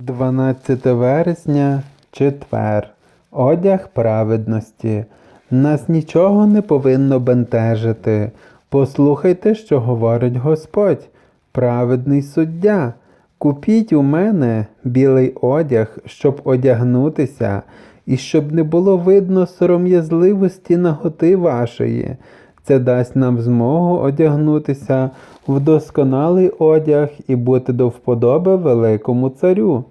12 вересня, четвер. Одяг праведності. Нас нічого не повинно бентежити. Послухайте, що говорить Господь, праведний суддя. Купіть у мене білий одяг, щоб одягнутися, і щоб не було видно сором'язливості наготи вашої. Це дасть нам змогу одягнутися в досконалий одяг і бути до вподоби великому царю.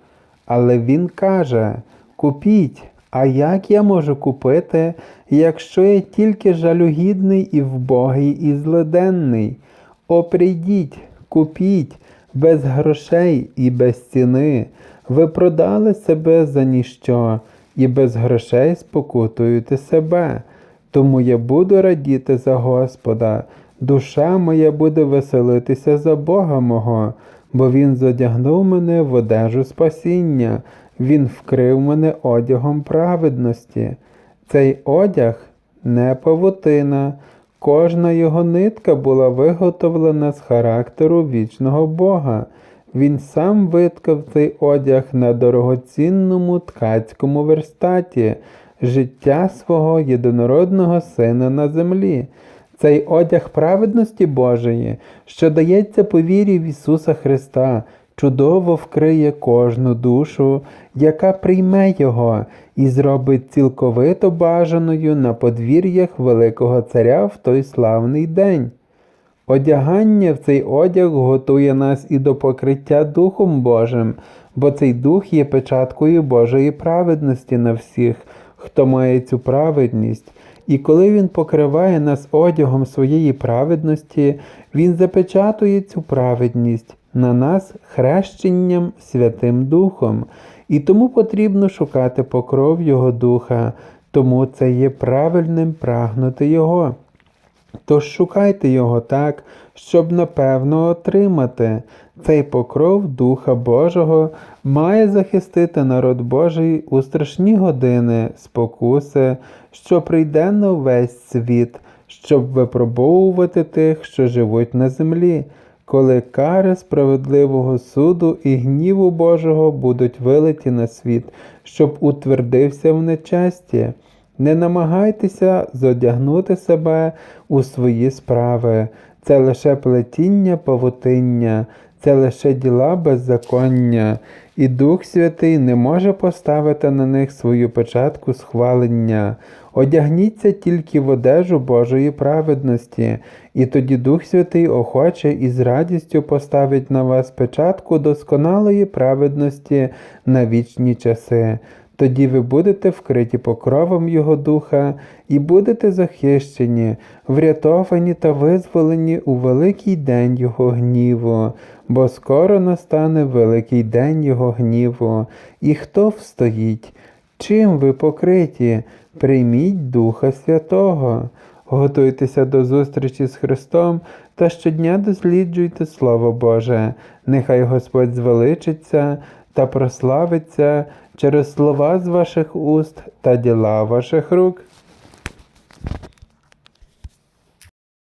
Але він каже: Купіть, а як я можу купити, якщо я тільки жалюгідний і вбогий і злиденний? О, прийдіть, купіть, без грошей і без ціни. Ви продали себе за ніщо, і без грошей спокутуєте себе. Тому я буду радіти за Господа, душа моя буде веселитися за Бога мого, бо Він зодягнув мене в одежу спасіння, Він вкрив мене одягом праведності. Цей одяг не павутина, кожна його нитка була виготовлена з характеру вічного Бога. Він сам виткав цей одяг на дорогоцінному ткацькому верстаті, життя свого єдинородного Сина на землі. Цей одяг праведності Божої, що дається по вірі в Ісуса Христа, чудово вкриє кожну душу, яка прийме Його і зробить цілковито бажаною на подвір'ях Великого Царя в той славний день. Одягання в цей одяг готує нас і до покриття Духом Божим, бо цей дух є печаткою Божої праведності на всіх, хто має цю праведність. І коли Він покриває нас одягом своєї праведності, Він запечатує цю праведність на нас хрещенням Святим Духом. І тому потрібно шукати покров Його Духа, тому це є правильним прагнути Його. Тож шукайте його так, щоб напевно отримати. Цей покров Духа Божого має захистити народ Божий у страшні години спокуси, що прийде на весь світ, щоб випробовувати тих, що живуть на землі, коли кари справедливого суду і гніву Божого будуть вилиті на світ, щоб утвердився в нечесті. Не намагайтеся зодягнути себе у свої справи, це лише плетіння павутиння, це лише діла беззаконня, і Дух Святий не може поставити на них свою печатку схвалення. Одягніться тільки в одежу Божої праведності, і тоді Дух Святий охоче і з радістю поставить на вас печатку досконалої праведності на вічні часи. Тоді ви будете вкриті покровом Його Духа і будете захищені, врятовані та визволені у великий день Його гніву, бо скоро настане великий день Його гніву. І хто встоїть? Чим ви покриті? Прийміть Духа Святого. Готуйтеся до зустрічі з Христом та щодня досліджуйте Слово Боже. Нехай Господь звеличиться та прославиться через слова з ваших уст та діла ваших рук.